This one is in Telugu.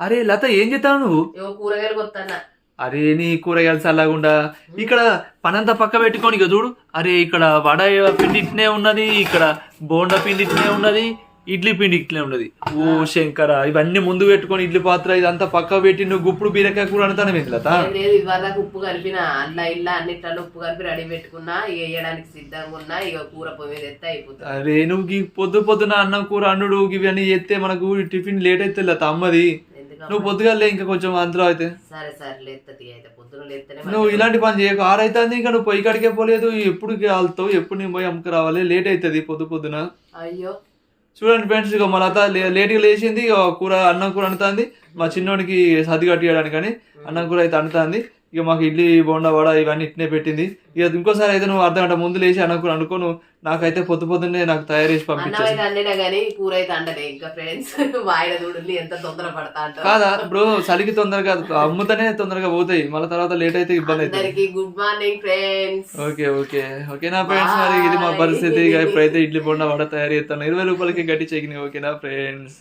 అరే లత ఏం చేస్తావు నువ్వు? కూరగాయలు అరే నీ కూరగాయలు చల్లగుండా ఇక్కడ పనంతా పక్క పెట్టుకొని ఇక చూడు. అరే ఇక్కడ వడ పిండి ఇట్నే ఉన్నది ఇక్కడ బోండా పిండి ఇట్నే ఉన్నది ఇడ్లీ పిండి ఇట్లే ఉన్నది. ఓ శంకర ఇవన్నీ ముందు పెట్టుకొని ఇడ్లీ పాత్ర ఇదంతా పక్క పెట్టి నువ్వు గుప్పుడు బీరకాయ కూర అంటానే లత? లేదు ఉప్పు కలిపిన. అల్లా ఇల్లా అన్నిట్లలో ఉప్పు కలిపి రెడీ పెట్టుకున్నా. వేయడానికి సిద్ధంగా ఉన్నా. ఇక కూర పొయ్యి ఎత్తే అయిపోతుంది. అరే నువ్వు పొద్దు పొద్దున అన్నం కూర అండు ఇవన్నీ చేస్తే మనకు టిఫిన్ లేట్ అయితే లత అమ్మది. నువ్వు పొద్దుగాలే ఇంకా కొంచెం అందులో అయితే. సరే సరే అయితే. పొద్దున లేస్తేనే నువ్వు ఇలాంటి పని చేయకు. ఆరైతుంది ఇంకా నువ్వు పొయ్యి కాడికే పోలేదు. ఎప్పుడు కాలుతావు ఎప్పుడు నేను పోయి అమ్మకు రావాలి? లేట్ అవుతుంది పొద్దు పొద్దున. అయ్యో. చూడండి ఫ్రెండ్స్ ఇక మా లత లే- లేట్గా లేచింది. కూర అన్నం కూర అంటుంది మా చిన్నోడికి సర్ది కట్టియడానికి కానీ అన్నం కూర అయితే అంటుంది ఇక మాకు ఇడ్లీ బోండా వడ ఇవన్నీ ఇట్నే పెట్టింది. ఇక ఇంకోసారి అయితే నువ్వు అర్ధ గంట ముందు లేచి అన్నం కూర అనుకో నువ్వు నాకైతే పొద్దు పొద్దున్నే నాకు తయారు చేసి అంటారు కాదా ఇప్పుడు చలికి తొందరగా అమ్ముతనే తొందరగా పోతాయి. మళ్ళీ తర్వాత లేట్ అయితే ఇబ్బంది అవుతుంది good morning friends okay okay. ఓకేనా ఫ్రెండ్స్ మరి ఇది మా పరిస్థితి. ఇప్పుడైతే ఇడ్లీ బొండ వడ తయారు చేస్తాను. ఇరవై రూపాయలకి గట్టి చెకినాయి ఓకేనా ఫ్రెండ్స్